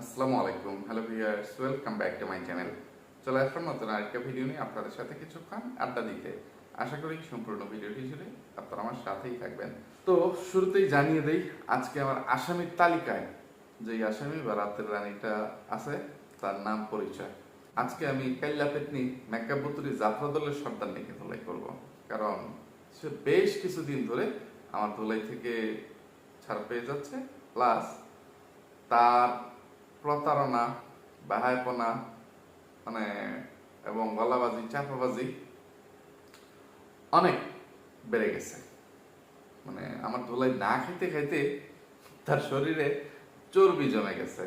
আসসালামু আলাইকুম। Hello viewers welcome back to my channel চলে আসলাম নতুন আরেকটা ভিডিও নিয়ে আপনাদের সাথে কিছুক্ষণ আড্ডা দিতে। আশা করি সম্পূর্ণ ভিডিওটি জুড়ে আপনারা আমার সাথেই থাকবেন। তো শুরুতেই জানিয়ে দেই, আজকে আমার আসামির তালিকায় যে আসামি বা রাতের রানীটা আছে, তার নাম পরিচয়। আজকে আমি কাইল্লা পেতনি মেকাবুতুরি যাত্রা দলের সর্দার নিয়ে ধুলাই করব। কারণ সে বেশ কিছুদিন ধরে আমার ধুলাই থেকে ছাড় পেয়ে যাচ্ছে। প্লাস তার প্রতারণা বাহায়পনা মানে এবং গলাবাজি, চাপাবাজি অনেক বেড়ে গেছে। মানে আমার ধুলাই না খেতে খাইতে তার শরীরে চর্বি জমে গেছে।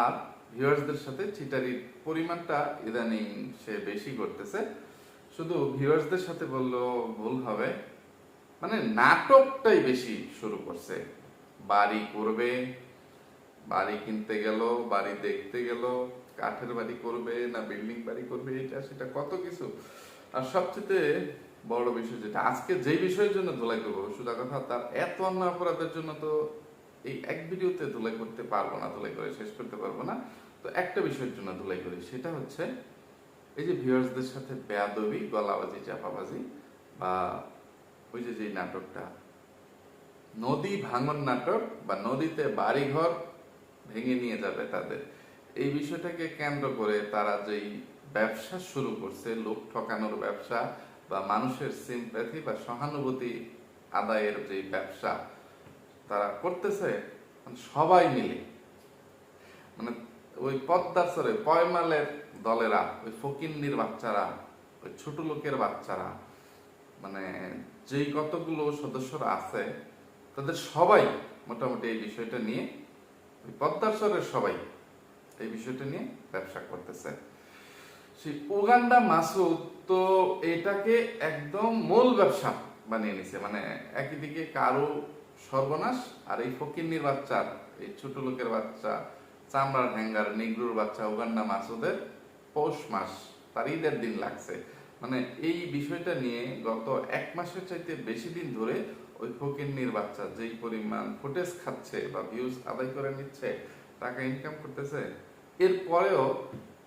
আর ভিউয়ার্সদের সাথে চিটারির পরিমাণটা ইদানিং সে বেশি করতেছে। শুধু ভিউয়ার্সদের সাথে বললেও ভুল হবে। মানে নাটকটাই বেশি শুরু করছে। বাড়ি করবে বাড়ি কিনতে গেল, বাড়ি দেখতে গেল, কাঠের বাড়ি করবে না বিল্ডিং বাড়ি করবে, এটা সেটা কত কিছু। আর সবচেয়ে বড় বিষয় যেটা, আজকে যে বিষয়ের জন্য ধুলাই করব সুদা কথা, তার এত অন্য অপরাধের জন্য তো এই এক ভিডিওতে ধুলাই করতে পারব না, ধুলাই করে শেষ করতে পারব না। তো একটা বিষয়ের জন্য ধুলাই করি, সেটা হচ্ছে এই যে ভিউয়ার্সদের সাথে বেয়াদবি, গলাবাজি, চাপাবাজি বা ওই যে যে নাটকটা, নদী ভাঙন নাটক বা নদীতে বাড়িঘর ভেঙে নিয়ে যাবে তাদের। এই বিষয়টাকে কেন্দ্র করে তারা যেই ব্যবসা শুরু করছে, লোক ঠকানোর ব্যবসা বা মানুষের সিম্প্যাথি বা সহানুভূতি আদায়ের যে ব্যবসা তারা করতেছে মানে সবাই মিলে। মানে ওই পদ্মার সরে পয়মালের দলেরা, ওই ফকিন্নির বাচ্চারা, ওই ছোট লোকের বাচ্চারা মানে যেই কতগুলো সদস্যরা আছে, তাদের সবাই মোটামুটি এই বিষয়টা নিয়ে পদ্মার সবাই এই বিষয়টা নিয়ে ব্যবসা করতেছে সেই উগান্ডা মাসুদ তো এটাকে একদম মূল ব্যবসা বানিয়ে নিছে। মানে একই দিকে কারও সর্বনাশ আর এই ফকিন্নির বাচ্চার এই ছোট লোকের বাচ্চা, চামড়ার হ্যাঙ্গার, নিগ্রুর বাচ্চা উগান্ডা মাসুদের পৌষ মাস, তার ঈদের দিন লাগছে। মানে এই বিষয়টা নিয়ে গত এক মাসের চাইতে বেশি দিন ধরে ওই ফকিন্নির বাচ্চা যেই পরিমাণ ফুটেজ খাচ্ছে বা ভিউজ আদায় করে নিচ্ছে, টাকা ইনকাম করতেছে, এরপরেও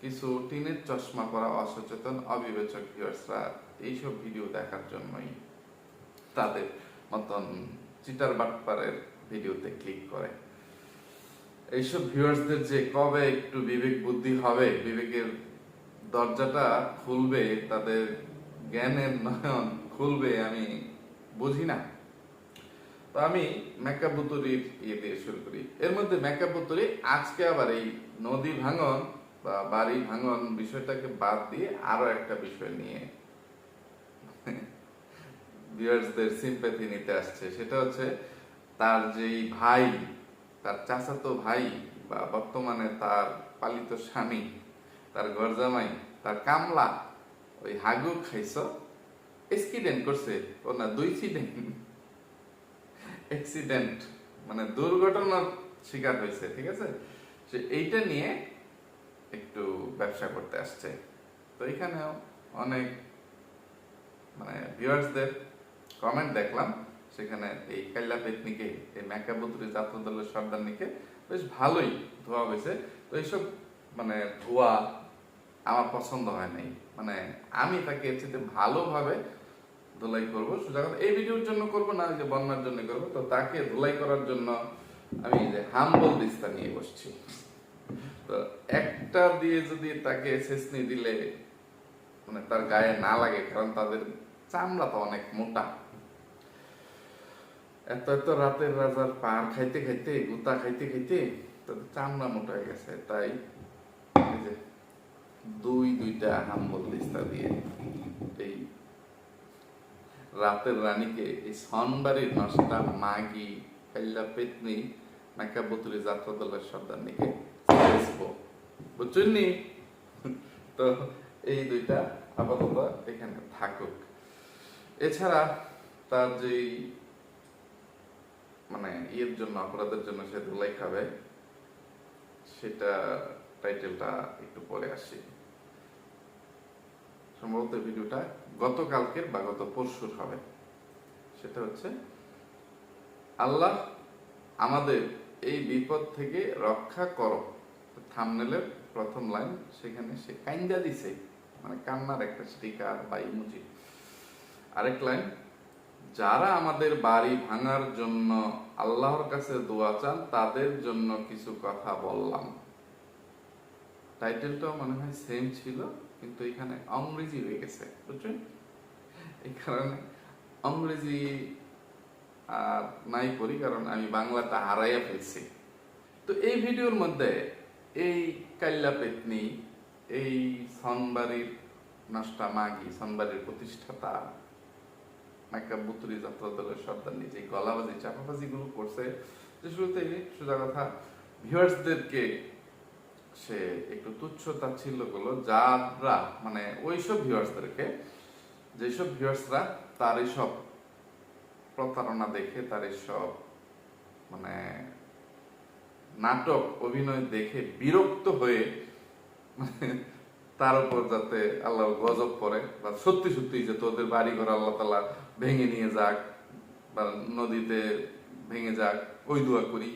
কিছু টিনের চশমা পরা অসচেতন, অবিবেচক ভিউয়ার্সরা এইসব ভিডিও দেখার জন্যই তাদের মতন চিটার বাটপারের ভিডিওতে ক্লিক করে। এইসব ভিউয়ার্সদের যে কবে একটু বিবেক বুদ্ধি হবে, বিবেকের দরজাটা খুলবে, তাদের জ্ঞানের নয়ন খুলবে আমি বুঝি না। আমি মেকআপ বুতুরির ইয়ে দিয়ে শুরু করি। এর মধ্যে মেকআপ বুতুরি আজকে আবার এই নদী ভাঙন বা বাড়ি ভাঙন বিষয়টাকে বাদ দিয়ে আরও একটা বিষয় নিয়ে ভিউয়ার্সদের সিম্প্যাথি নিতে আসছে। সেটা হচ্ছে তার যেই ভাই, তার চাচাতো ভাই বা বর্তমানে তার পালিত স্বামী, তার গরজামাই তার কামলা, ওই হাগু খাইছ এক্সিডেন্ট করছে ও না দুই সিডেন্ট অ্যাক্সিডেন্ট মানে দুর্ঘটনার শিকার হয়েছে, ঠিক আছে? সে এইটা নিয়ে একটু ব্যবসা করতে আসছে। তো এখানেও অনেক মানে ভিউয়ার্সদের কমেন্ট দেখলাম। সেখানে এই কাল্লা পেতনিকে, এই মেকাবুতুরি জাতীয় দলের সর্দারনিকে বেশ ভালোই ধোয়া হয়েছে। তো এইসব মানে ধোয়া আমার পছন্দ হয় নাই। মানে আমি তাকে এর চেয়ে ভালোভাবে ধুলাই করব। কথা এই ভিডিওর জন্য করব না যে বন্যার জন্য করব। তো তাকে ধুলাই করার জন্য আমি যে হাম্বল দিস্তা নিয়ে বসছি। তো একটা দিয়ে যদি তাকে শেষনি দিলে মানে তার গায়ে না লাগে, কারণ তাদের চামড়া তো অনেক মোটা। এত এত রাতের রাজার পার খাইতে খাইতে, গুতা খাইতে খাইতে তাদের চামড়া মোটা হয়ে গেছে। তাই দুই, দুইটা হাম্বল দিস্তা দিয়ে এই রাতের রানীকে এই সনবাড়ির নষ্টা মাগি কাল্লা পেতনি, নাকা বতুরি যাত্রা দলের সর্দার নিকে বুঝছেন তো এই দুইটা আপাতত এখানে থাকুক। এছাড়া তার যেই মানে ইয়ের জন্য, অপরাধের জন্য সে ধুলাই খাবে, সেটা টাইটেলটা একটু পরে আসি। সম্ভবত ভিডিওটা গতকালকের বা গত পরশুর হবে। সেটা হচ্ছে, আল্লাহ আমাদের এই বিপদ থেকে রক্ষা করো। থামনেলের প্রথম লাইন সেখানে সে কাইন্দা দিছে মানে কান্নার একটা স্টিকার বা ইমোজি আরেক লাইন যারা আমাদের বাড়ি ভাঙার জন্য আল্লাহর কাছে দোয়া চান, তাদের জন্য কিছু কথা বললাম। টাইটেলটাও মনে হয় সেম ছিল, কিন্তু এখানে অংরেজি হয়ে গেছে, বুঝছেন? এই কারণে অংরেজি আর নাই করি কারণ আমি বাংলাটা হারাইয়া ফেলছি। তো এই ভিডিওর মধ্যে এই কাল্লা পেতনি, এই সনবাড়ির নষ্টা মাগি, সনবাড়ির প্রতিষ্ঠাতা মাইকা বুতুরি যাত্রা দলের সর্দার নিজে গলাবাজি চাপাবাজি গুলো করছে। যে শুরুতে সোজা কথা ভিউয়ার্সদেরকে সে একটু তুচ্ছ তাচ্ছিল্য করল, যারা মানে ওইসব ভিউয়ার্সদেরকে যেসব ভিউয়ার্সরা তার এইসব প্রতারণা দেখে, তার এইসব মানে নাটক, অভিনয় দেখে বিরক্ত হয়ে মানে তার উপর যাতে আল্লাহ গজব পড়ে বা সত্যি সত্যি যে তোদের বাড়ি ঘর আল্লাহ তালা ভেঙে নিয়ে যাক বা নদীতে ভেঙে যাক, ওই দোয়া করি,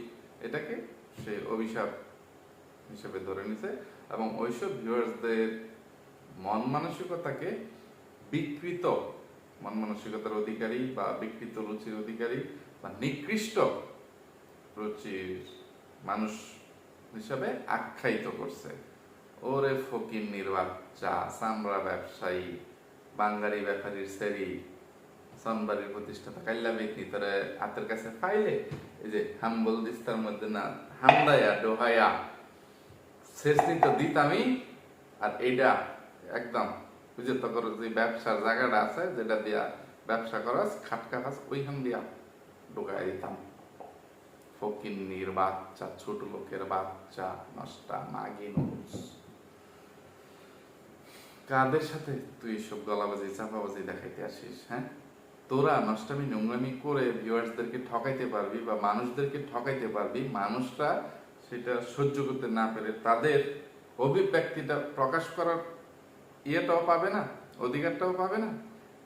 এটাকে সে অভিশাপ হিসেবে ধরে নিছে এবং ওইসব ভিউয়ার্সদের মন মানসিকতাকে বিকৃত মন মানসিকতার অধিকারী বা বিকৃত রুচির অধিকারী বা নিকৃষ্ট রুচির মানুষ হিসাবে আখ্যায়িত করছে। ওরে ফকির নির্বাচা চামড়া ব্যবসায়ী বাঙ্গারি ব্যাপারীর সেরি সনবাড়ির প্রতিষ্ঠাতা কাল্লা বেতনি তোরে হাতের কাছে ফাইলে, এই যে হাম্বল দিস্তার মধ্যে না, হামদায়া, ডোহায়া আর এইটা একদম বুঝে তো করো, যে ব্যবসার জায়গাটা আছে, যেটা দিয়া ব্যবসা করস, খাটকা খাস, ওইখান দিয়া দিতাম। ফকিন্নির বাচ্চা, ছোট লোকের বাচ্চা, নষ্টা মাগি কাদের সাথে তুই সব গলাবাজি, চাপাবাজি দেখাইতে আসিস হ্যাঁ? তোরা নষ্টামি, নোংরামি করে ভিউয়ার্সদেরকে ঠকাইতে পারবি বা মানুষদেরকে ঠকাইতে পারবি, মানুষরা সেটা সহ্য করতে না পেরে তাদের অভিব্যক্তিটা প্রকাশ করার ইয়েটাও পাবে না, অধিকারটাও পাবে না।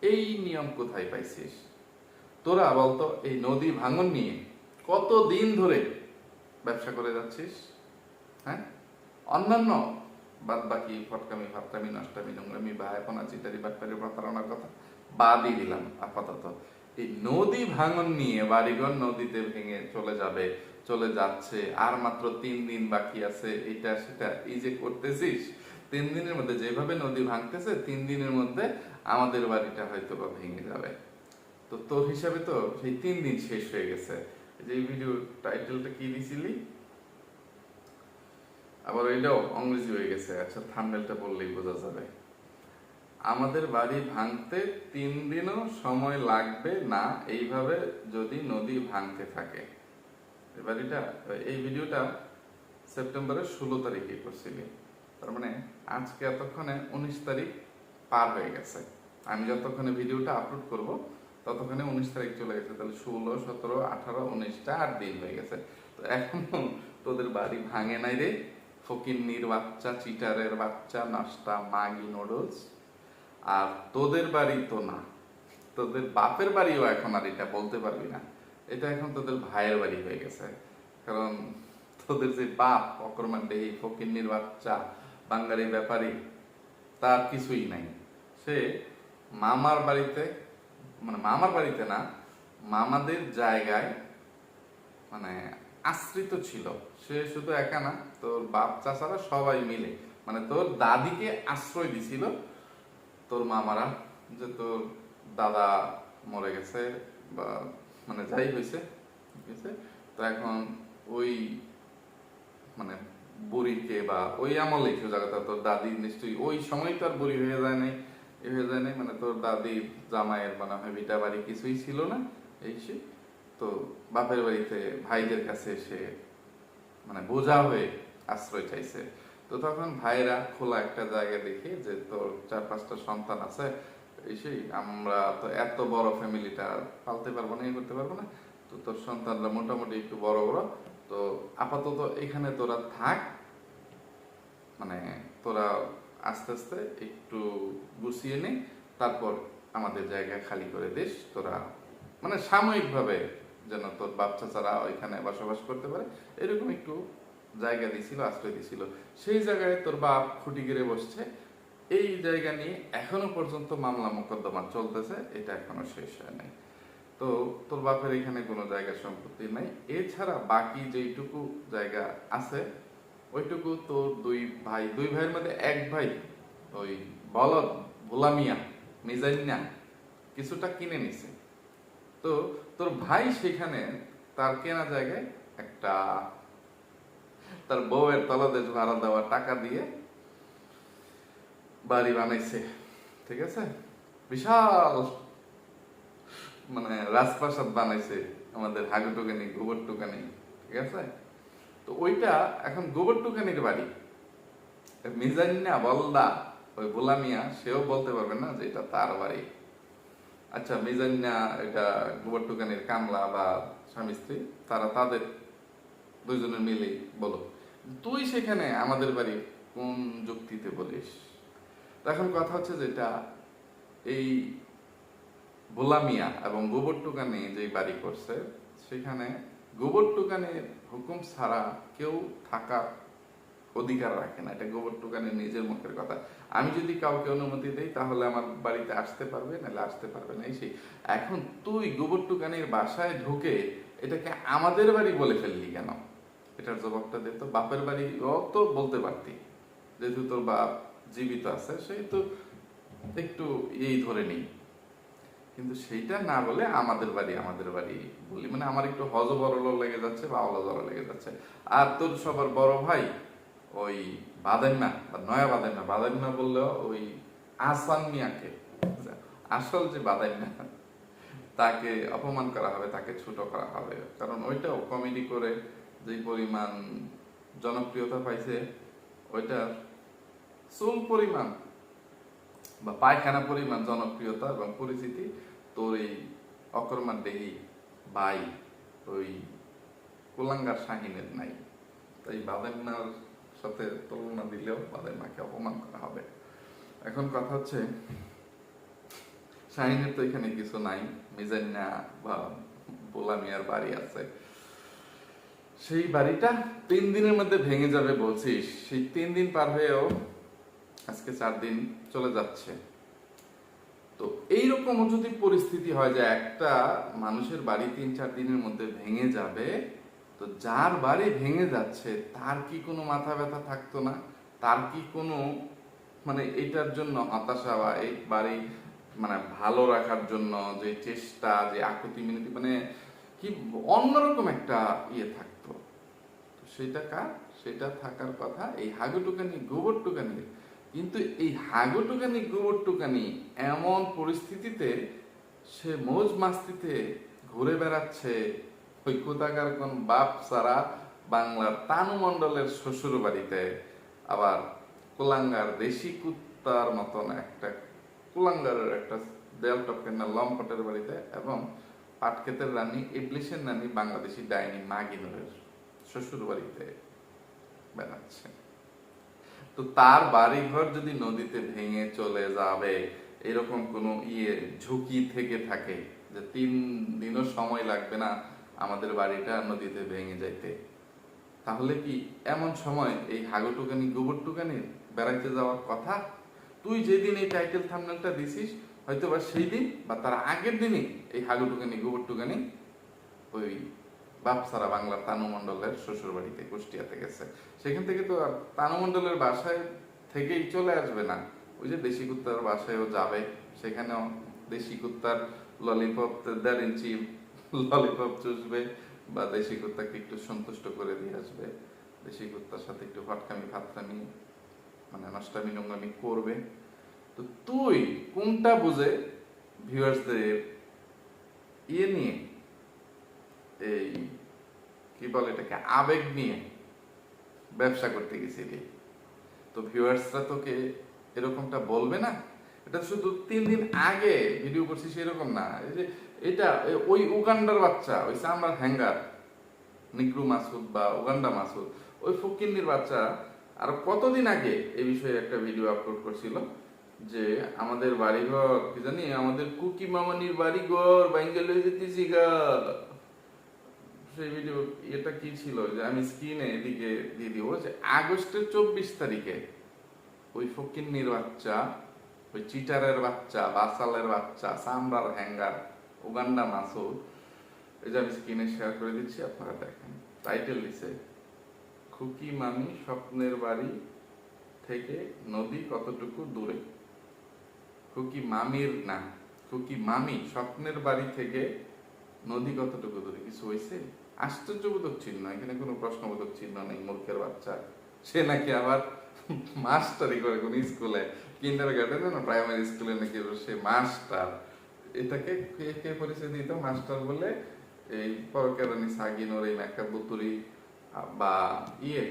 এই নিয়ম কোথায় পাইছিস? তোরা বলতো, এই নদী ভাঙন নিয়ে কত দিন ধরে ব্যবসা করে যাচ্ছিস হ্যাঁ? অন্যান্য বাদ বাকি ফটকামি, ফাটকামি, নষ্টামি, নোংরামি বা এখন চিতারি বাটপারি, প্রতারণার কথা বাদই দিলাম আপাতত। এই নদী ভাঙন নিয়ে বাড়িঘর নদীতে ভেঙে চলে যাবে চলে যাচ্ছে, আর মাত্র তিন দিন বাকি আছে, এটা সেটা এই যে করতেছিস, তিন দিনের মধ্যে যেভাবে নদী ভাঙতেছে, তিন দিনের মধ্যে আমাদের বাড়িটা হয়তো বা ভেঙে যাবে। তো তোর হিসাবে তো সেই তিন দিন শেষ হয়ে গেছে। যে ভিডিও টাইটেলটা কি দিছিলি? আবার ওইটাও ইংরেজি হয়ে গেছে আচ্ছা থাম্বনেলটা বললেই বোঝা যাবে। আমাদের বাড়ি ভাঙতে তিন দিনও সময় লাগবে না, এইভাবে যদি নদী ভাঙতে থাকে। এই এটা, এই ভিডিওটা সেপ্টেম্বরের ষোলো তারিখে করছিলি। তার মানে আজকে এতক্ষণে উনিশ তারিখ পার হয়ে গেছে। আমি যতক্ষণে ভিডিওটা আপলোড করব, ততক্ষণে উনিশ তারিখ চলে গেছে। তাহলে ষোলো, সতেরো, আঠারো, উনিশটা আট দিন হয়ে গেছে। তো এখনও তোদের বাড়ি ভাঙে নাই রে। ফকিন্নির বাচ্চা, চিটারের বাচ্চা, নাস্তা মাগি নুডলস। আর তোদের বাড়ি তো না। তোদের বাপের বাড়িও এখন আর এটা বলতে পারবি না। এটা এখন তোদের ভাইয়ের বাড়ি হয়ে গেছে। কারণ তোদের যে বাপ অকরমান এই ফকিন্নির বাচ্চা বাঙ্গালি ব্যাপারী, তার কিছুই নাই। সে মামার বাড়িতে মানে মামার বাড়িতে না, মামাদের জায়গায় মানে আশ্রিত ছিল। সে শুধু একা না, তোর বাপ চাচারা সবাই মিলে মানে তোর দাদিকে আশ্রয় দিছিল তোর মামারা যে তোর দাদা মরে গেছে বা মানে যাই হয়েছে, ঠিক আছে? তো এখন ওই মানে বুড়িকে বা ওই আমলে কেউ জায়গাটা তোর দাদি নিশ্চয়ই, ওই সময় তো আর বুড়ি হয়ে যায় নাই, এ হয়ে যায় নাই মানে তোর দাদির জামাইয়ের মানে হয় বিটা বাড়ি কিছুই ছিল না, এই সে। তো বাপের বাড়িতে ভাইদের কাছে এসে মানে বোঝা হয়ে আশ্রয় চাইছে। তো তখন ভাইরা খোলা একটা জায়গা দেখে যে তোর চার পাঁচটা সন্তান আছে এসেই আমরা তো এত বড় ফ্যামিলিটা পালতে পারব না করতে পারব না। তো তোর সন্তানরা মোটামুটি একটু বড় বড়। তো আপাতত এখানে তোরা থাক। মানে তোরা আস্তে আস্তে একটু গুছিয়ে নে, তারপর আমাদের জায়গা খালি করে দিস। তোরা মানে সাময়িকভাবে যেন তোর বাচ্চা চারা ওইখানে বসবাস করতে পারে। এরকম একটু জায়গা দিছিল, আশ্রয় দিছিল। সেই জায়গায় তোর বাপ খুঁটি গিরে বসছে। এই জায়গা নিয়ে এখনও পর্যন্ত মামলা মোকদ্দমা চলতেছে, এটা এখনও শেষ হয় নাই। তো তোর বাপের এখানে কোনো জায়গা সম্পত্তি নাই। এছাড়া বাকি যেইটুকু জায়গা আছে, ওইটুকু তোর দুই ভাই, দুই ভাইয়ের মধ্যে এক ভাই, ওই বলদ ভোলামিয়া মিজাইন্না কিছুটা কিনে নিছে। তো তোর ভাই সেখানে তার কেনা জায়গায় একটা, তার বউয়ের তলদেশ ভাড়া দেওয়া টাকা দিয়ে বাড়ি বানাইছে, ঠিক আছে? বিশাল মানে রাজপ্রাসাদ বানাইছে আমাদের হাগু টুকানি, গোবর টুকানি, ঠিক আছে? তো ওইটা এখন গোবর টুকানির বাড়ি। মিজান্না বলদা, ওই গোলামিয়া সেও বলতে পারবে না যে এটা তার বাড়ি। আচ্ছা মিজান্না এটা গোবর টুকানির কামলা বা স্বামী স্ত্রী, তারা তাদের দুইজনের মিলে বলো। তুই সেখানে আমাদের বাড়ি কোন যুক্তিতে বলিস? এখন কথা হচ্ছে যেটা এই বোলামিয়া এবং গোবর টুকানি যে বাড়ি করছে, সেখানে গোবর টুকানির হুকুম ছাড়া কেউ থাকার অধিকার রাখে না। এটা গোবর টুকানির নিজের মুখের কথা। আমি যদি কাউকে অনুমতি দেই, তাহলে আমার বাড়িতে আসতে পারবে, নাহলে আসতে পারবে না। এই সেই, এখন তুই গোবর টুকানির বাসায় ঢুকে এটাকে আমাদের বাড়ি বলে ফেললি কেন? এটার জবাবটা দে তো। বাপের বাড়ি তো বলতে পারতি। যেহেতু তোর বাপ জীবিত আছে, সেই তো একটু এই ধরে নেই। কিন্তু সেইটা না বলে আমাদের বাড়ি আমাদের বাড়ি বলি। মানে আমার একটু হজ বড় লেগে যাচ্ছে বা আওলা জড়ো লেগে যাচ্ছে। আর তোর সবার বড় ভাই ওই বাদাইমা বা নয়া বাদাইমা বাদাইমা বললেও ওই আসান মিয়াকে। আসল যে বাদাইমা তাকে অপমান করা হবে, তাকে ছোট করা হবে। কারণ ওইটাও কমেডি করে যে পরিমাণ জনপ্রিয়তা পাইছে ওইটা চুল পরিমাণ বা পায়খানা পরিমাণ, জনপ্রিয়তা এবং পরিচিতি তোর এই অকর্মার দেহি বাই ওই কুলাঙ্গার শাহিনের নাই। তাই বাদাইমার সাথে তুলনা দিলেও বাদাইমাকে অপমান করা হবে। এখন কথা হচ্ছে, শাহিনের তো এখানে কিছু নাই মিজান্না বা বোলামিয়ার বাড়ি আছে। সেই বাড়িটা তিন দিনের মধ্যে ভেঙে যাবে বলছিস। সেই তিন দিন পার হয়েও আজকে চার দিন চলে যাচ্ছে। তো এইরকম যদি পরিস্থিতি হয় যে একটা মানুষের বাড়ি তিন চার দিনের মধ্যে ভেঙে যাবে, তো যার বাড়ি ভেঙে যাচ্ছে, তার কি কোনো মাথা ব্যথা থাকতো না? তার কি কোনো মানে এটার জন্য হতাশা বা এই বাড়ি মানে ভালো রাখার জন্য যে চেষ্টা, যে আকুতি মিনতি মানে কি অন্যরকম একটা ইয়ে থাকতো। সেটা কার? সেটা থাকার কথা, এই হাগুটুকানি গোবর টুকানি কিন্তু এই হাগুটুকানি গোবর টুকানি এমন পরিস্থিতিতে সে মৌজ মাস্তিতে ঘুরে বেড়াচ্ছে ওই কোথাকার কোন বাপ সারা বাংলার তানু মণ্ডলের শ্বশুর বাড়িতে আবার কুলাঙ্গার দেশি কুত্তার মতন একটা, কুলাঙ্গারের একটা দেয়াল টপকের না লম্পটের বাড়িতে এবং পাটক্ষেতের রানী ইবলিশের রানী বাংলাদেশি ডাইনি মাগিনুরের শ্বশুর বাড়িতে বেড়াচ্ছে। তো তার বাড়িঘর যদি নদীতে ভেঙে চলে যাবে, এরকম কোনো ইয়ে ঝুঁকি থেকে থাকে যে তিন দিনও সময় লাগবে না আমাদের বাড়িটা নদীতে ভেঙে যাইতে? তাহলে কি এমন সময় এই হাগুটুকানি গোবর টুকানি বেড়াইতে যাওয়ার কথা? তুই যেদিন এই টাইটেল থামনেলটা দিছিস হয়তো বা সেই দিন বা তার আগের দিনই এই হাগুটুকানি গোবর টুকানি ওই বাপসারা বাংলার তানু মণ্ডলের শ্বশুর বাড়িতে কুষ্টিয়াতে গেছে। সেখান থেকে তো আর তানু মণ্ডলের বাসায় থেকেই চলে আসবে না। ওই যে দেশি কুত্তার বাসায়ও যাবে। সেখানেও দেশি কুত্তার ললিপপ দেড় ইঞ্চি ললিপপ চুষবে বা দেশি কুত্তাকে একটু সন্তুষ্ট করে দিয়ে আসবে। দেশি কুত্তার সাথে একটু ফটকামি ফাতকামি মানে নষ্টামি, নোংরামি করবে। তো তুই কোনটা বুঝে ভিউয়ার্সদের ইয়ে নিয়ে এই, কি বলে এটাকে? আবেগ নিয়ে ব্যবসা করতে গেছিলি তো ভিউয়ার্সরা তোকে এরকমটা বলবে না? এটা শুধু তিন দিন আগে ভিডিও করছিস এরকম না। এই যে এটা ওই উগান্ডার বাচ্চা, ওই চামড়ার হ্যাঙ্গার নিগ্রু মাসুদ বা উগান্ডা মাসুদ, ওই ফকিন্নির বাচ্চা আর কতদিন আগে এই বিষয়ে একটা ভিডিও আপলোড করছিল যে আমাদের বাড়িঘর, কি জানি, আমাদের কুকি মামানির বাড়িঘর বাইঙ্গেল হয়ে যেতেছি গা। সেই ভিডিও এটা কি ছিল? যে আমি স্ক্রিনে এদিকে দিয়ে দিব। যে আগস্টের চব্বিশ তারিখে ওই ফকিন্নির বাচ্চা, ওই চিটারের বাচ্চা বাসালের বাচ্চা, সামরার হ্যাঙ্গার উগান্ডা মাসুদ, এই যে আমি স্ক্রিনে শেয়ার করে দিচ্ছি, আপনারা দেখেন। টাইটেল দিছে, খুকি মামি স্বপ্নের বাড়ি থেকে নদী কতটুকু দূরে? খুকি মামির, না, খুকি মামি স্বপ্নের বাড়ি থেকে নদী কতটুকু দূরে? কিছু হয়েছে আশ্চর্যবোধক চিহ্ন এখানে কোনো প্রশ্নবোধক চিহ্ন নেই মূর্খের বাচ্চা। সে নাকি আবার মাস্টারি করে কোন স্কুলে কিন্ডার গার্ডেনে না প্রাইমারি স্কুলে নাকি সে মাস্টার? এটাকে কে পরিচয় দিত? মাস্টার বলে এই পরকেরানি সাগিন ওর এই মেকআপ বুতুরি বা ইয়ে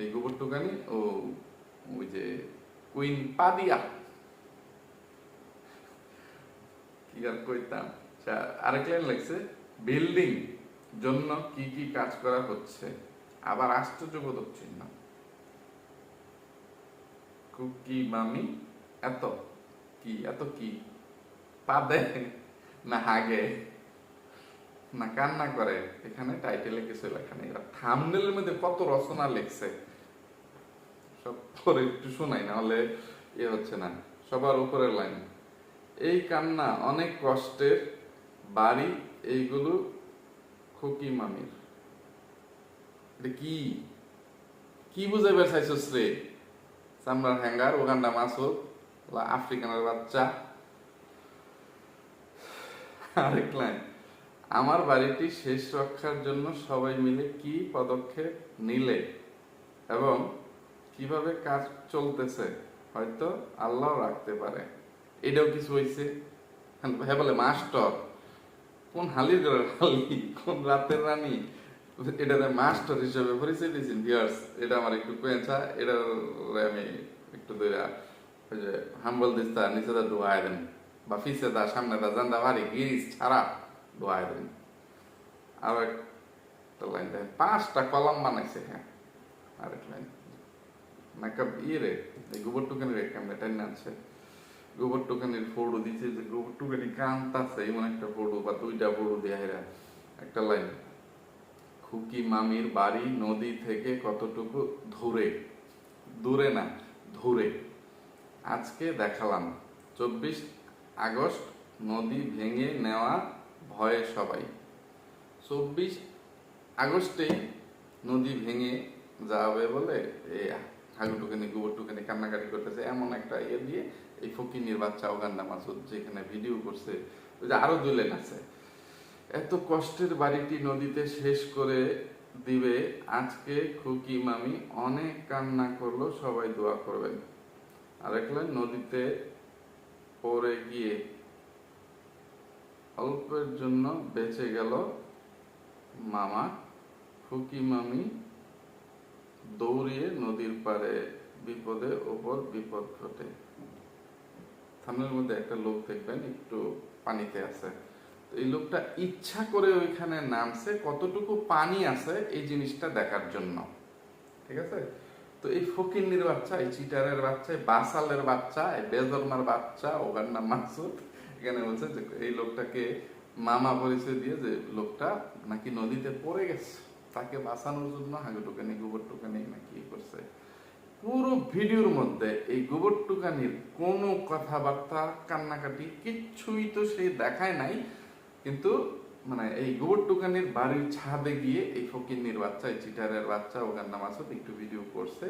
এই গোবর টুকানি ও ওই যে কুইন পাদিয়া। কি আর কইতাম? আচ্ছা, আরেক লাইন লাগছে বিল্ডিং। জন্য কি কি কাজ করা হচ্ছে, আবার আশ্চর্যবোধক চিহ্ন। কুকি মামি, এত কি এত কি? পাদে? না হাগে না কান্না করে? এখানে টাইটেলে কিছু লেখা নেই। এরা থামনেলের মধ্যে কত রচনা লিখছে? সব পরে একটু শোনাই না হলে ইয়ে হচ্ছে না। সবার উপরের লাইন। এই কান্না অনেক কষ্টের, বাড়ি এইগুলো খুকি মামির এটা কি? কি বুঝাইবার চাইছস রে চামড়ার হ্যাঙ্গার ওগান্ডা মাসুদ আফ্রিকানের বাচ্চা। আরেক লাইন আমার বাড়িটি শেষ রক্ষার জন্য সবাই মিলে কি পদক্ষেপ নিলে? এবং কীভাবে কাজ চলতেছে? হয়তো আল্লাহ রাখতে পারে এটাও কিছু হয়েছে হ্যাঁ বলে মাস্টার কোন হালির হালি কোন রাতের রানী? এটাতে মাস্টার হিসেবে পরিচয় দিয়েছেন ভিউয়ার্স এটা আমার একটু কুয়েঞ্চা এটা আমি একটু দইরা, ওই যে হাম্বল দিস্তা নিচে দা দোয়াই দেন, বা ফিসে দা সামনে দা জান্দা ভারী গিরিস ছাড়া দোয়াই দেন। আর একটা লাইন দেখেন পাঁচটা কলাম বানাইছে হ্যাঁ। আরেক লাইন। মেকআপ ইয়ে রে গোবর টুকানি রে ক্যামেরা টাইন আনছে। গোবর টুকানির ফটো দিছে যে গোবর টুকানি কান্তাছে, এমন একটা ফটো বা দুইটা ফটো দেয়া একটা লাইন খুকি মামির বাড়ি নদী থেকে কতটুকু ধরে দূরে না, ধরে। আজকে দেখালাম। চব্বিশ আগস্ট, নদী ভেঙে নেওয়া ভয়ে সবাই। চব্বিশ আগস্টেই নদী ভেঙে যাবে বলে এই হাগুটুকানি গোবরটুকানি কান্নাকাটি করতেছে, এমন একটা ইয়ে দিয়ে এই ফকিনির বাচ্চা ওগান্ডা মাসুদ, যেখানে ভিডিও করছে, ওই যে আরও দুলেন আছে। এত কষ্টের বাড়িটি নদীতে শেষ করে দিবে, আজকে খুকি মামি অনেক কান্না করল, সবাই দোয়া করবেন। আর একলেন নদীতে পড়ে গিয়ে অল্পের জন্য বেঁচে গেল মামা। খুকি মামি দৌড়িয়ে নদীর পাড়ে বিপদে ওপর বিপদ ঘটে। থামের মধ্যে একটা লোক দেখবেন, একটু পানিতে আছে। তো এই লোকটা ইচ্ছা করে ওইখানে নামছে, কতটুকু পানি আছে এই জিনিসটা দেখার জন্য। ঠিক আছে? তো এই ফকিন্নির বাচ্চা, এই চিটারের বাচ্চা, এই বাসালের বাচ্চা, এই বেজরমার বাচ্চা, ওগান্না মাসুদ, এখানে বলছে যে এই লোকটাকে মামা পরিচয় দিয়ে যে লোকটা নাকি নদীতে পড়ে গেছে, তাকে বাঁচানোর জন্য হাগুটুকানি গোবর টুকানি নাকি করছে। পুরো ভিডিওর মধ্যে এই গোবর টুকানির কোনো কথাবার্তা, কান্নাকাটি কিচ্ছুই তো সে দেখায় নাই। কিন্তু মানে এই গোবর টুকানির বাড়ির ছাদে গিয়ে এই ফকিন্নির বাচ্চা, এই চিটারের বাচ্চা ওগান্না মাসুদ একটু ভিডিও করছে।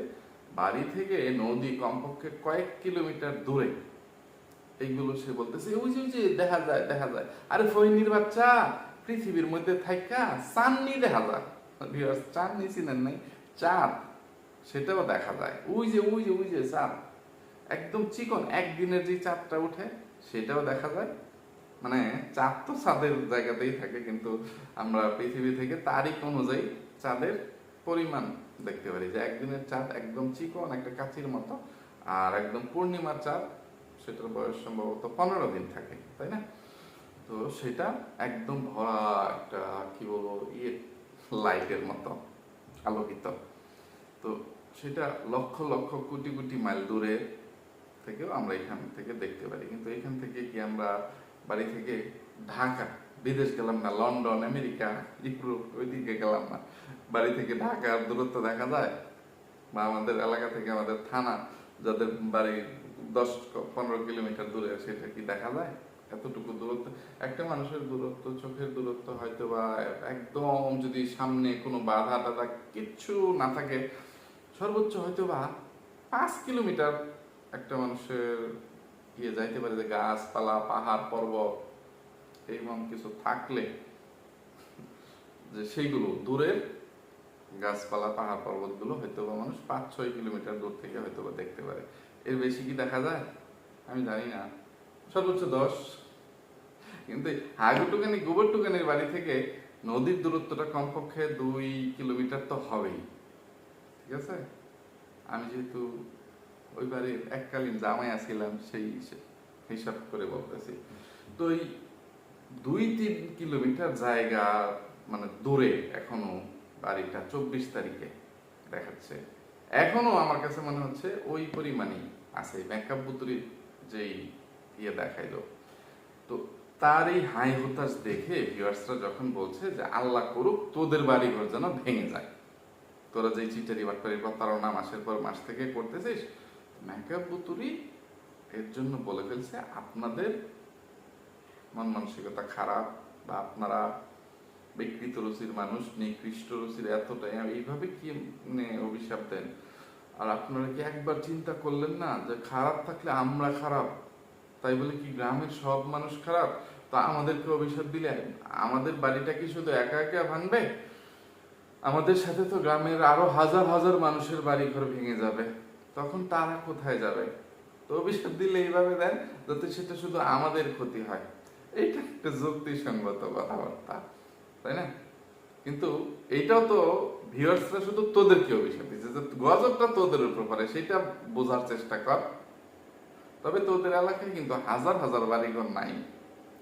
বাড়ি থেকে নদী কমপক্ষে কয়েক কিলোমিটার দূরে। এইগুলো সে বলতেছে ওই যে ওই যে, দেখা যায় দেখা যায়। আরে ফহিনীর বাচ্চা, পৃথিবীর মধ্যে থাইকা চাননি দেখা যায়। চাঁদনি চিনেন নাই, চাঁদ। সেটাও দেখা যায়। ওই যে ওই যে ওই যে চাঁদ একদম চিকন, একদিনের যে চাঁদটা উঠে সেটাও দেখা যায়। মানে চাঁদ তো চাঁদের জায়গাতেই থাকে, কিন্তু আমরা পৃথিবী থেকে তারিখ অনুযায়ী চাঁদের পরিমাণ দেখতে পারি যে একদিনের চাঁদ একদম চিকন, একটা কাচির মতো, আর একদম পূর্ণিমার চাঁদ, সেটার বয়স সম্ভবত পনেরো দিন থাকে, তাই না? তো সেটা একদম ভরা একটা, কি বলব ইয়ে লাইটের মতো আলোকিত। তো সেটা লক্ষ লক্ষ কোটি কোটি মাইল দূরে থেকেও আমরা এখান থেকে দেখতে পারি। কিন্তু এখান থেকে কি আমরা বাড়ি থেকে ঢাকা, বিদেশ গেলাম না, লন্ডন, আমেরিকা, ইউরোপ, ওইদিকে গেলাম না। বাড়ি থেকে ঢাকার দূরত্ব দেখা যায়? বা আমাদের এলাকা থেকে আমাদের থানা, যাদের বাড়ি দশ পনেরো কিলোমিটার দূরে, সেটা কি দেখা যায়? এতটুকু দূরত্ব? একটা মানুষের দূরত্ব, চোখের দূরত্ব হয়তো বা একদম যদি সামনে কোনো বাধা টাধা কিচ্ছু না থাকে সর্বোচ্চ হয়তো বা পাঁচ কিলোমিটার একটা মানুষের ইয়ে যাইতে পারে যে গাছপালা, পাহাড়, পর্বত এইরকম কিছু থাকলে যে সেইগুলো দূরের গাছপালা, পাহাড়, পর্বতগুলো হয়তো বা মানুষ পাঁচ, ছয় কিলোমিটার দূর থেকে হয়তো বা দেখতে পারে। এর বেশি কি দেখা যায়? আমি জানি না। সর্বোচ্চ দশ। কিন্তু হাগুটুকানি, গোবরটুকানির বাড়ি থেকে নদীর দূরত্বটা কমপক্ষে দুই কিলোমিটার তো হবেই। ঠিক আছে আমি যেহেতু ওই বাড়ির এককালীন জামাই আছিলাম, সেই হিসে- হিসাব করে বলতেছি। তো এই দুই তিন কিলোমিটার জায়গা মানে দূরে এখনও বাড়িটা চব্বিশ তারিখে দেখাচ্ছে। এখনও আমার কাছে মনে হচ্ছে ওই পরিমাণই আছে মেকআপ বুতুরির যেই ইয়ে দেখাইলো। তো তার এই হাই হতাশ দেখে ভিউয়ার্সরা যখন বলছে যে আল্লাহ করুক, তোদের বাড়ি ঘর যেন ভেঙে যায়। তোরা যে চিটারি বাটপারি প্রতারণা মাসের পর মাস থেকে করতেছিস মেকআপ বুতুরি এর জন্য বলে ফেলছে আপনাদের মন মানসিকতা খারাপ বা আপনারা বিকৃত রুচির মানুষ, নিকৃষ্ট রুচির এতটাই এইভাবে কি মানে অভিশাপ দেন? আর আপনারা কি একবার চিন্তা করলেন না যে খারাপ থাকলে আমরা খারাপ? তাই বলে কি গ্রামের সব মানুষ খারাপ? তা আমাদেরকে অভিশাপ দিলে আমাদের বাড়িটা কি শুধু একা একা ভাঙবে? আমাদের সাথে তো গ্রামের আরও হাজার হাজার মানুষের বাড়ি ঘর ভেঙে যাবে। তখন তারা কোথায় যাবে? তো অভিশাপ দিলে এইভাবে দেন, যাতে সেটা শুধু আমাদের ক্ষতি হয়। এইটা একটা যুক্তিসঙ্গত কথাবার্তা, তাই না? কিন্তু এইটাও তো ভিউয়ার্সরা শুধু তোদেরকে অভিশাপ দিচ্ছে, যে গজবটা তোদের উপর পড়ে, সেটা বোঝার চেষ্টা কর। তবে তোদের এলাকায় কিন্তু হাজার হাজার বাড়িঘর নাই,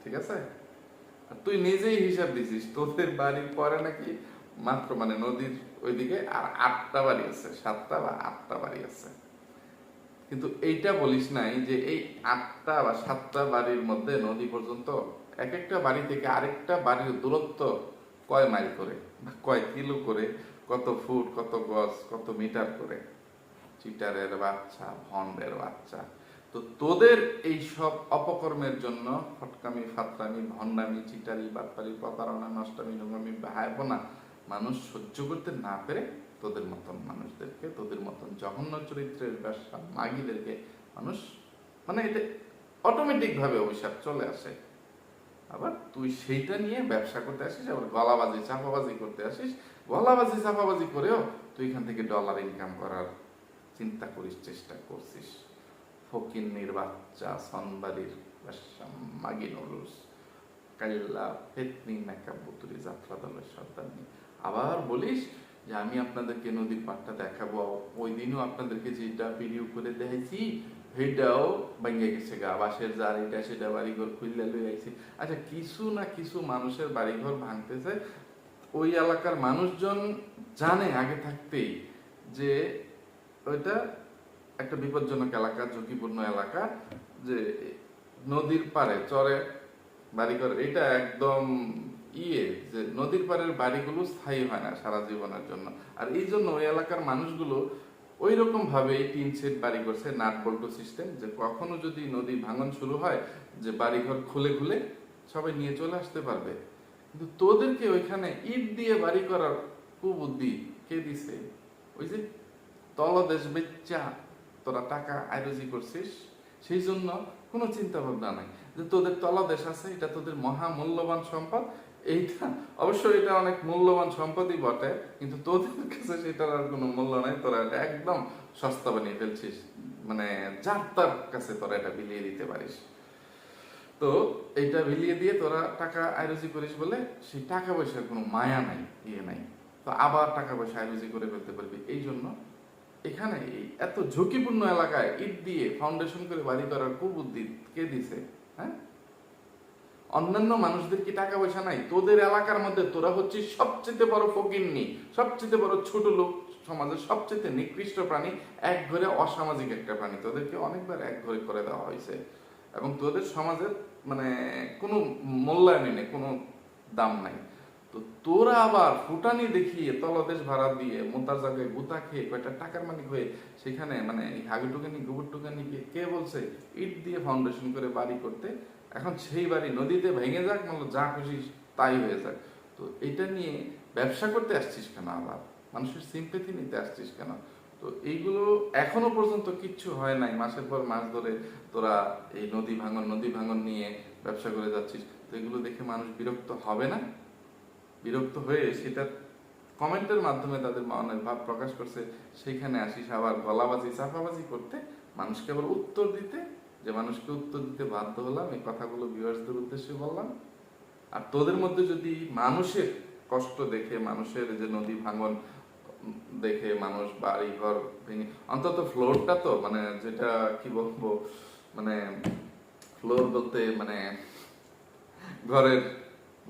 ঠিক আছে? তুই নিজেই হিসাব দিছিস, তোদের বাড়ির পরে নাকি মাত্র মানে নদীর ওইদিকে আর আটটা বাড়ি আছে, সাতটা বা আটটা বাড়ি আছে। কিন্তু এইটা বলিস নাই যে এই আটটা বা সাতটা বাড়ির মধ্যে নদী পর্যন্ত এক একটা বাড়ি থেকে আরেকটা বাড়ির দূরত্ব কয় মাইল করে বা কয় কিলো করে, কত ফুট, কত গজ, কত মিটার করে? চিটারের বাচ্চা, ভন্ডের বাচ্চা। তো তোদের এই সব অপকর্মের জন্য ফটকামি ফাতরামি, ভণ্ডামি, চিটারি, বাটপারি, প্রতারণা, নষ্টামি, নোংরামি, ভাইবোনা মানুষ সহ্য করতে না পেরে তোদের মতন মানুষদেরকে, তোদের মতন জঘন্য চরিত্রের ব্যবসা মাগিদেরকে মানুষ মানে এটা অটোমেটিক ভাবে অভিশাপ চলে আসে। আবার তুই সেইটা নিয়ে ব্যবসা করতে আসিস, আবার গলাবাজি, চাপাবাজি করতে আসিস, গলাবাজি, চাপাবাজি করেও তুই এখান থেকে ডলার ইনকাম করার চিন্তা করিস, চেষ্টা করছিস। ফকিন্নির বাচ্চা সনবাড়ির মাগি নরুস কাল্লা ফেতনি মেকআপ বুতুরি যাত্রা দলের সর্দারনি আবার বলিস যে আমি আপনাদেরকে নদীর পাড়টা দেখাবো। ওই দিনও আপনাদেরকে যেটা ভিডিও করে দেখাইছি, সেটাও ভেঙে গেছে গা। বাসের যার এটা, সেটা বাড়িঘর খুললে লই আইছি। আচ্ছা কিছু না কিছু মানুষের বাড়িঘর ভাঙতেছে। ওই এলাকার মানুষজন জানে আগে থাকতেই যে ওইটা একটা বিপজ্জনক এলাকা, ঝুঁকিপূর্ণ এলাকা, যে নদীর পারে চরে বাড়িঘর, এটা একদম ইয়ে যে নদীর পাড়ের বাড়িগুলো স্থায়ী হয় না সারা জীবনের জন্য। আর এই জন্য ওই এলাকার মানুষগুলো ওই রকম ভাবে টিন সেট বাড়ি করছে, নাট সিস্টেম, যে কখনো যদি নদী ভাঙন শুরু হয়, যে বাড়িঘর খুলে খুলে সবাই নিয়ে চলে আসতে পারবে। কিন্তু তোদেরকে ওইখানে ইট দিয়ে বাড়ি করার কুবুদ্ধি কে দিছে? ওই যে তলদেশ বেচা, তোরা টাকা আয়োজি করছিস, সেই জন্য কোনো চিন্তা ভাবনা নাই। যে তোদের তলদেশ আছে, এটা তোদের মহা মূল্যবান সম্পদ এইটা, অবশ্য এটা অনেক মূল্যবান সম্পদই বটে, কিন্তু তোদের কাছে সেটার আর কোনো মূল্য নাই, তোরা এটা একদম সস্তা বানিয়ে ফেলছিস। মানে যার তার কাছে তোরা এটা বিলিয়ে দিতে পারিস। তো এইটা বিলিয়ে দিয়ে তোরা টাকা আয়োজি করিস বলে সেই টাকা পয়সার কোনো মায়া নাই ইয়ে নাই। তো আবার টাকা পয়সা আয়োজি করে ফেলতে পারবি। এই জন্য এখানে এত ঝুঁকিপূর্ণ এলাকায় ইট দিয়ে ফাউন্ডেশন করে বাড়ি করার কুবুদ্ধি কে দিছে হ্যাঁ? অন্যান্য মানুষদের কি টাকা পয়সা নাই? তোদের এলাকার মধ্যে তোরা হচ্ছিস সবচেয়ে বড় ফকিন্নি, সবচেয়ে বড় ছোট লোক, সমাজের সবচেয়ে নিকৃষ্ট প্রাণী, এক ঘরে অসামাজিক একটা প্রাণী। তোদেরকে অনেকবার এক ঘরে করে দেওয়া হয়েছে। এবং তোদের সমাজের মানে কোনো মূল্যায়নই নেই, কোনো দাম নাই। তো তোরা আবার ফুটানি দেখিয়ে, তলদেশ ভাড়া দিয়ে মোতার জায়গায় গুতা খেয়ে, কয়টা টাকার মালিক হয়ে সেখানে মানে হাগুটুকানি গোবরটুকানি কে বলছে? ইট দিয়ে ফাউন্ডেশন করে বাড়ি করতে এখন সেই বাড়ি নদীতে ভেঙে যাক মানে যা খুশি তাই হয়ে যাক। তো এটা নিয়ে ব্যবসা করতে আসছিস কেন আবার? মানুষের সিম্পেথি নিতে আসছিস কেন? তো এইগুলো এখনও পর্যন্ত কিচ্ছু হয় নাই। মাসের পর মাস ধরে তোরা এই নদী ভাঙন নদী ভাঙন নিয়ে ব্যবসা করে যাচ্ছিস। তো এগুলো দেখে মানুষ বিরক্ত হবে না? বিরক্ত হয়ে সেটা কমেন্টের মাধ্যমে তাদের মনের ভাব প্রকাশ করছে। সেখানে আসিস আবার গলাবাজি, চাপাবাজি করতে। মানুষকে আবার উত্তর দিতে যে মানুষকে উত্তর দিতে বাধ্য হলাম, এই কথাগুলো ভিউয়ার্সদের উদ্দেশ্যে বললাম। আর তোদের মধ্যে যদি মানুষের কষ্ট দেখে, মানুষের যে নদী ভাঙন দেখে, মানুষ বাড়ি ঘর ভেঙে, অন্তত ফ্লোরটা তো মানে যেটা কি বলব মানে ফ্লোর বলতে মানে ঘরের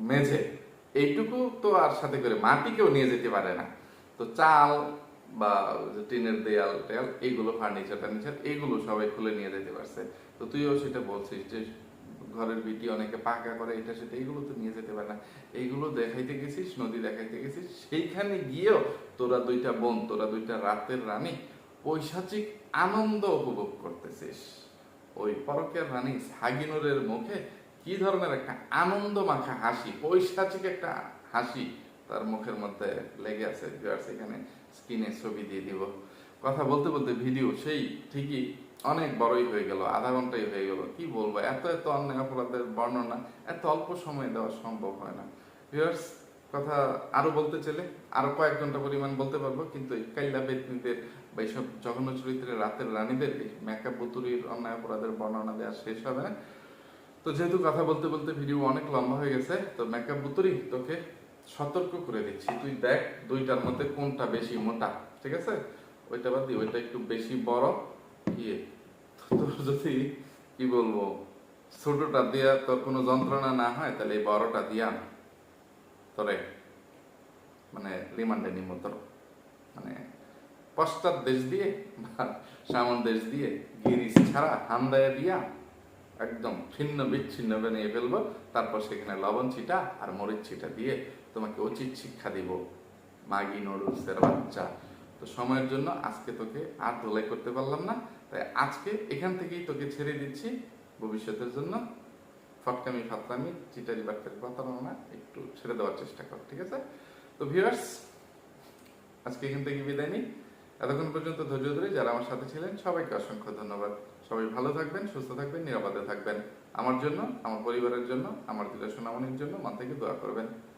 মেঝে, এইটুকু তো আর সাথে করে মাটিকেও নিয়ে যেতে পারে না। তো চাল বা টিনের দেয়াল টেয়াল, এইগুলো ফার্নিচার টার্নিচার এইগুলো সবাই খুলে নিয়ে যেতে পারছে। তো তুইও সেটা বলছিস যে ঘরের বিটি অনেকে পাকা করে, এটা সেটা, এইগুলো তো নিয়ে যেতে পারে না। এইগুলো দেখাইতে গেছিস, নদী দেখাইতে গেছিস, সেইখানে গিয়েও তোরা দুইটা বোন, তোরা দুইটা রাতের রানী পৈশাচিক আনন্দ উপভোগ করতেছিস। ওই পরকের রানী সাগিনুরের মুখে কি ধরনের একটা আনন্দ মাখা হাসি পৈশাচিক একটা হাসি তার মুখের মধ্যে লেগে আছে এখানে। স্ক্রিনে ছবি দিয়ে দিব। কথা বলতে বলতে ভিডিও সেই ঠিকই অনেক বড়ই হয়ে গেল, আধা ঘন্টাই হয়ে গেল। কি বলব, এত এত অন্যায় অপরাধের বর্ণনা, এত অল্প সময় দেওয়া সম্ভব হয় না। ভিউয়ার্স কথা আরও বলতে চাইলে আরও কয়েক ঘণ্টা পরিমাণ বলতে পারব, কিন্তু এই কাইলা বেতনিদের বা এইসব জঘন্য চরিত্রের রাতের রানীদের মেকআপ বুতুরির অন্যায় অপরাধের বর্ণনা দেওয়া শেষ হবে না। তো যেহেতু কথা বলতে বলতে ভিডিও অনেক লম্বা হয়ে গেছে, তো মেকআপ বুতুরি তোকে সতর্ক করে দিচ্ছি। তুই দেখ দুইটার মধ্যে কোনটা বেশি মোটা, ঠিক আছে? ওইটা বাদ দি, ওইটা একটু বেশি বড় ইয়ে। তোর যদি, কি বলব, ছোটটা দিয়া তোর কোনো যন্ত্রণা না হয়, তাহলে এই বড়টা দিয়া তোরে মানে রিমান্ডে নিম তোর। মানে পশ্চাৎ দেশ দিয়ে বা সামন দেশ দিয়ে গিরিশ ছাড়া হান্দায় দিয়া একদম ছিন্ন বিচ্ছিন্ন বানিয়ে ফেলব। তারপর সেখানে লবণ ছিটা আর মরিচ ছিটা দিয়ে তোমাকে উচিত শিক্ষা দিব। মাগি নুডলসের বাচ্চা। তো সময়ের জন্য আজকে তোকে আর ধোলাই করতে পারলাম না। তাই আজকে এখান থেকেই তোকে ছেড়ে দিচ্ছি। ভবিষ্যতের জন্য ফটকামি ফাতলামি চিটারি বাটকারি প্রতারণা একটু ছেড়ে দেওয়ার চেষ্টা কর, ঠিক আছে? তো ভিউয়ার্স আজকে এখান থেকে বিদায় নিই। এতক্ষণ পর্যন্ত ধৈর্য ধরে যারা আমার সাথে ছিলেন, সবাইকে অসংখ্য ধন্যবাদ। সবাই ভালো থাকবেন, সুস্থ থাকবেন, নিরাপদে থাকবেন। আমার জন্য, আমার পরিবারের জন্য, আমার দিলে সোনামনির জন্য মন থেকে দোয়া করবেন।